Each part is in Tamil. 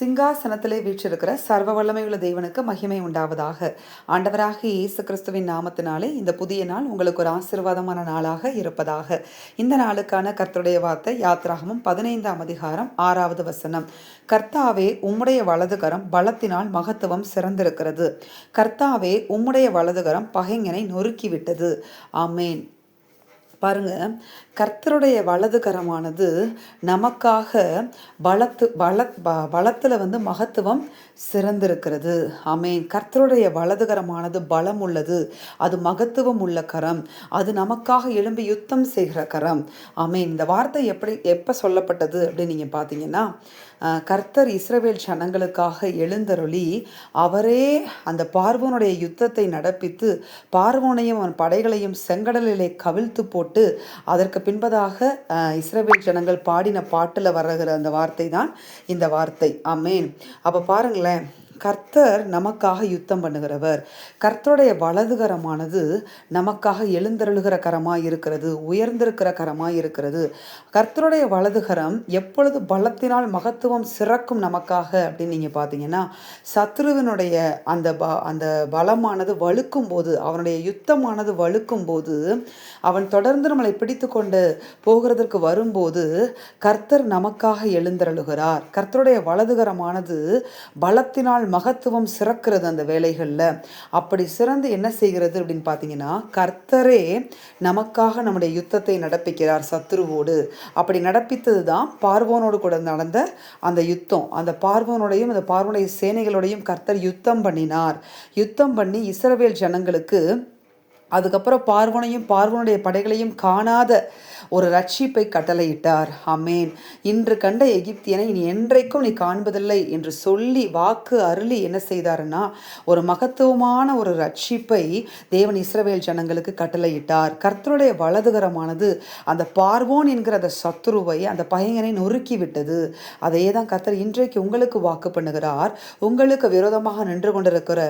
சிங்காசனத்திலே வீற்றிருக்கிற சர்வ வல்லமையுள்ள தேவனுக்கு மகிமை உண்டாவதாக. ஆண்டவராக இயேசு கிறிஸ்துவின் நாமத்தினாலே இந்த புதிய நாள் உங்களுக்கு ஒரு ஆசீர்வாதமான நாளாக இருப்பதாக. இந்த நாளுக்கான கர்த்தருடைய வார்த்தை யாத்ராகமும் பதினைந்தாம் அதிகாரம் ஆறாவது வசனம். கர்த்தாவே உம்முடைய வலதுகரம் பலத்தினால் மகத்துவம் சிறந்திருக்கிறது. கர்த்தாவே உம்முடைய வலதுகரம் பகைஞனை நொறுக்கிவிட்டது. ஆமேன். பாருங்க கர்த்தருடைய வலது கரமானது நமக்காக பலத்து பல பலத்தில் வந்து மகத்துவம் சிறந்திருக்கிறது. ஆமேன். கர்த்தருடைய வலது கரமானது பலம் உள்ளது. அது மகத்துவம் உள்ள கரம். அது நமக்காக எழும்பி யுத்தம் செய்கிற கரம். ஆமேன். இந்த வார்த்தை எப்படி எப்போ சொல்லப்பட்டது அப்படின்னு நீங்கள் பார்த்தீங்கன்னா கர்த்தர் இஸ்ரவேல் ஜனங்களுக்காக எழுந்தருளி அவரே அந்த பார்வோனுடைய யுத்தத்தை நடப்பித்து பார்வோனையும் அவன் படைகளையும் செங்கடலிலே கவிழ்த்து போட்டு அதற்கு பின்பதாக இஸ்ரவேல் ஜனங்கள் பாடின பாட்டில் வருகிற அந்த வார்த்தை தான் இந்த வார்த்தை. ஆமேன். அப்போ பாருங்களேன் கர்த்தர் நமக்காக யுத்தம் பண்ணுகிறவர். கர்த்தருடைய வலதுகரமானது நமக்காக எழுந்தருளுகிற கரமாக இருக்கிறது உயர்ந்திருக்கிற கரமாக இருக்கிறது. கர்த்தருடைய வலதுகரம் எப்பொழுது பலத்தினால் மகத்துவம் சிறக்கும் நமக்காக அப்படின்னு நீங்கள் பார்த்தீங்கன்னா சத்ருவினுடைய அந்த ப அந்த பலமானது வழுக்கும் போது அவனுடைய யுத்தமானது வழுக்கும் போது அவன் தொடர்ந்து நம்மளை பிடித்து கொண்டு போகிறதற்கு வரும்போது கர்த்தர் நமக்காக எழுந்தருளுகிறார். கர்த்தருடைய வலதுகரமானது பலத்தினால் மகத்துவம் சிறக்கிறது அந்த வேலைகளில். அப்படி சிறந்து என்ன செய்கிறது அப்படின்னு பார்த்தீங்கன்னா கர்த்தரே நமக்காக நம்முடைய யுத்தத்தை நடப்பிக்கிறார் சத்ருவோடு. அப்படி நடப்பித்தது தான் பார்வோனோடு கூட நடந்த அந்த யுத்தம். அந்த பார்வோனுடையும் அந்த பார்வோனுடைய சேனைகளோடையும் கர்த்தர் யுத்தம் பண்ணினார். யுத்தம் பண்ணி இஸ்ரவேல் ஜனங்களுக்கு அதுக்கப்புறம் பார்வனையும் பார்வனுடைய படைகளையும் காணாத ஒரு ரட்சிப்பை கட்டளையிட்டார். அமேன் இன்று கண்ட எகிப்தியனை நீ என்றைக்கும் நீ காண்பதில்லை என்று சொல்லி வாக்கு அருளி என்ன செய்தாருன்னா ஒரு மகத்துவமான ஒரு ரட்சிப்பை தேவன் இஸ்ரவேல் ஜனங்களுக்கு கட்டளையிட்டார். கர்த்தருடைய வலதுகரமானது அந்த பார்வோன் என்கிற அந்த சத்துருவை அந்த பையனை நொறுக்கி விட்டது அதையே தான் கர்த்தர் இன்றைக்கு உங்களுக்கு வாக்கு பண்ணுகிறார். உங்களுக்கு விரோதமாக நின்று கொண்டிருக்கிற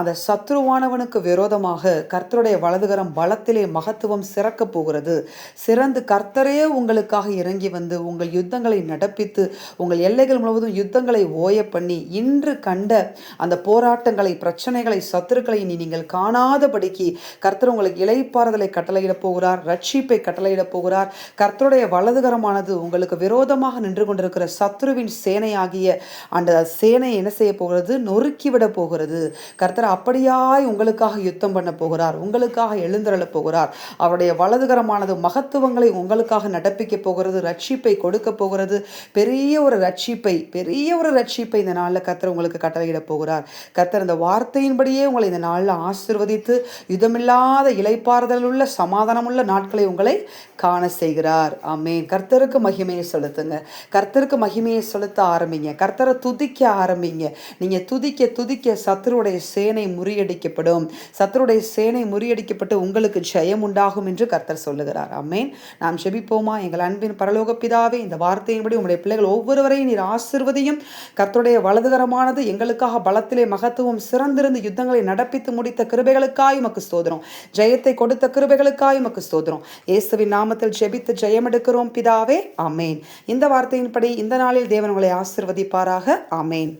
அந்த சத்ருவானவனுக்கு விரோதமாக கர்த்தருடைய வலதுகரம் பலத்திலே மகத்துவம் சிறக்கப் போகிறது. சிறந்து கர்த்தரே உங்களுக்காக இறங்கி வந்து உங்கள் யுத்தங்களை நடப்பித்து உங்கள் எல்லைகள் முழுவதும் யுத்தங்களை ஓய பண்ணி இன்று கண்ட அந்த போராட்டங்களை பிரச்சனைகளை சத்துருக்களை நீ நீங்கள் காணாதபடிக்கு கர்த்தர் உங்களுக்கு இலைப்பாறுதலை கட்டளையிடப் போகிறார் ரட்சிப்பை கட்டளையிடப் போகிறார். கர்த்தருடைய வலதுகரமானது உங்களுக்கு விரோதமாக நின்று கொண்டிருக்கிற சத்ருவின் சேனையாகிய அந்த சேனை என்ன செய்ய போகிறது? நொறுக்கிவிட போகிறது. கர்த்தர் அப்படியாய் உங்களுக்காக யுத்தம் பண்ண போகிறார் உங்களுக்காக எழுந்தருளப் போகிறார். அவருடைய வலதுகரமானது மகத்துவங்களை உங்களுக்காக நடப்பிக்க போகிறது ரட்சிப்பை கொடுக்க போகிறது. பெரிய ஒரு ரட்சிப்பை பெரிய ஒரு ரட்சிப்பை இந்த நாளில் கத்தர் உங்களுக்கு கட்டளையிட போகிறார். கத்தர் இந்த வார்த்தையின்படியே உங்களை இந்த நாளில் ஆசிர்வதித்து யுதமில்லாத இலைப்பாறுதல் உள்ள சமாதானமுள்ள நாட்களை உங்களை காண செய்கிறார். ஆமேன். கர்த்தருக்கு மகிமையை செலுத்துங்க. கர்த்தருக்கு மகிமையை செலுத்த ஆரம்பிங்க. கர்த்தரை துதிக்க ஆரம்பிங்க. நீங்கள் துதிக்க துதிக்க சத்துருடைய சேனை முறியடிக்கப்படும். சத்துருடைய சேனை முறியடிக்கப்பட்டு உங்களுக்கு ஜெயம் உண்டாகும் என்று கர்த்தர் சொல்லுகிறார். ஆமேன். நாம் செபிப்போமா? எங்கள் அன்பின் பரலோக பிதாவே இந்த வார்த்தையின்படி உங்களுடைய பிள்ளைகள் ஒவ்வொருவரையும் நீர் ஆசிர்வதியும். கர்த்தருடைய வலதுகரமானது எங்களுக்காக பலத்திலே மகத்துவம் சிறந்திருந்து யுத்தங்களை நடப்பித்து முடித்த கிருபைகளுக்காய் உமக்கு ஸ்தோதிரம் ஜெயத்தை கொடுத்த கிருபைகளுக்காய் உமக்கு சோதரும் இயேசுவின் நாமத்தில் ஜெபித்து ஜெயம் எடுக்கிறோம் பிதாவே. அமேன் இந்த வார்த்தையின்படி இந்த நாளில் தேவன் உங்களை ஆசிர்வதிப்பாராக. அமேன்